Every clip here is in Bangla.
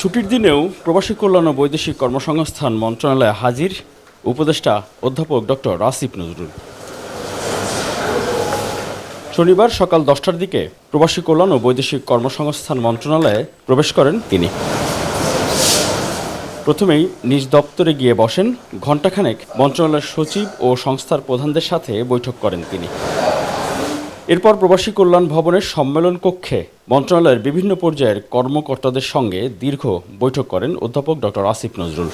ছুটির দিনেও প্রবাসী কল্যাণ ও বৈদেশিক কর্মসংস্থান মন্ত্রণালয়ে হাজির উপদেষ্টা অধ্যাপক ডক্টর আসিফ নজরুল। শনিবার সকাল দশটার দিকে প্রবাসী কল্যাণ ও বৈদেশিক কর্মসংস্থান মন্ত্রণালয়ে প্রবেশ করেন তিনি। প্রথমেই নিজ দপ্তরে গিয়ে বসেন। ঘণ্টাখানেক মন্ত্রণালয়ের সচিব ও সংস্থার প্রধানদের সাথে বৈঠক করেন তিনি। এরপর প্রবাসী কল্যাণ ভবনের সম্মেলন কক্ষে মন্ত্রণালয়ের বিভিন্ন পর্যায়ের কর্মকর্তাদের সঙ্গে দীর্ঘ বৈঠক করেন অধ্যাপক ডক্টর আসিফ নজরুল।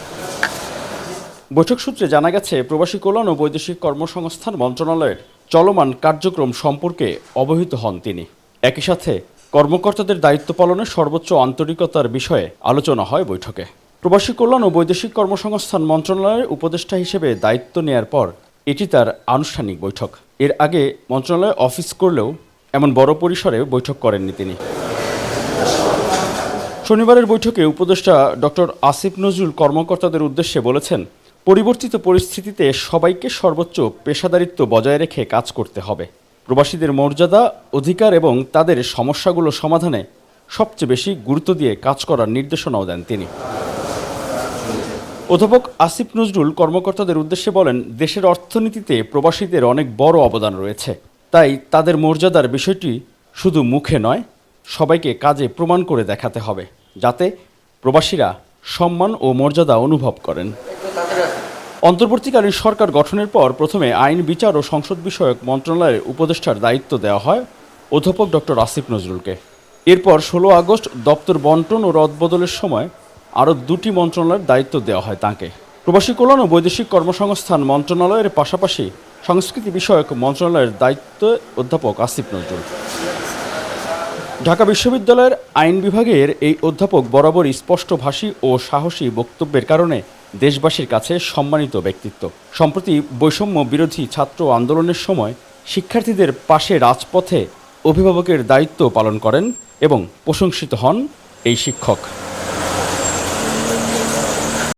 বৈঠক সূত্রে জানা গেছে, প্রবাসী কল্যাণ ও বৈদেশিক কর্মসংস্থান মন্ত্রণালয়ের চলমান কার্যক্রম সম্পর্কে অবহিত হন তিনি। একই সাথে কর্মকর্তাদের দায়িত্ব পালনে সর্বোচ্চ আন্তরিকতার বিষয়ে আলোচনা হয় বৈঠকে। প্রবাসী কল্যাণ ও বৈদেশিক কর্মসংস্থান মন্ত্রণালয়ের উপদেষ্টা হিসেবে দায়িত্ব নেয়ার পর এটি তার আনুষ্ঠানিক বৈঠক। এর আগে মন্ত্রণালয়ে অফিস করলেও এমন বড় পরিসরে বৈঠক করেননি তিনি। শনিবারের বৈঠকে উপদেষ্টা ডক্টর আসিফ নজরুল কর্মকর্তাদের উদ্দেশ্যে বলেছেন, পরিবর্তিত পরিস্থিতিতে সবাইকে সর্বোচ্চ পেশাদারিত্ব বজায় রেখে কাজ করতে হবে। প্রবাসীদের মর্যাদা, অধিকার এবং তাদের সমস্যাগুলো সমাধানে সবচেয়ে বেশি গুরুত্ব দিয়ে কাজ করার নির্দেশনাও দেন তিনি। অধ্যাপক আসিফ নজরুল কর্মকর্তাদের উদ্দেশ্যে বলেন, দেশের অর্থনীতিতে প্রবাসীদের অনেক বড় অবদান রয়েছে। তাই তাদের মর্যাদার বিষয়টি শুধু মুখে নয়, সবাইকে কাজে প্রমাণ করে দেখাতে হবে, যাতে প্রবাসীরা সম্মান ও মর্যাদা অনুভব করেন। অন্তর্বর্তীকালীন সরকার গঠনের পর প্রথমে আইন, বিচার ও সংসদ বিষয়ক মন্ত্রণালয়ের উপদেষ্টার দায়িত্ব দেওয়া হয় অধ্যাপক ডক্টর আসিফ নজরুলকে। এরপর ষোলো আগস্ট দপ্তর বন্টন ও রদবদলের সময় আরও দুটি মন্ত্রণালয়ের দায়িত্ব দেওয়া হয় তাঁকে। প্রবাসী কল্যাণ ও বৈদেশিক কর্মসংস্থান মন্ত্রণালয়ের পাশাপাশি সংস্কৃতি বিষয়ক মন্ত্রণালয়ের দায়িত্ব অধ্যাপক আসিফ নজরুল। ঢাকা বিশ্ববিদ্যালয়ের আইন বিভাগের এই অধ্যাপক বরাবরই স্পষ্টভাষী ও সাহসী বক্তব্যের কারণে দেশবাসীর কাছে সম্মানিত ব্যক্তিত্ব। সম্প্রতি বৈষম্য বিরোধী ছাত্র আন্দোলনের সময় শিক্ষার্থীদের পাশে রাজপথে অভিভাবকের দায়িত্ব পালন করেন এবং প্রশংসিত হন এই শিক্ষক।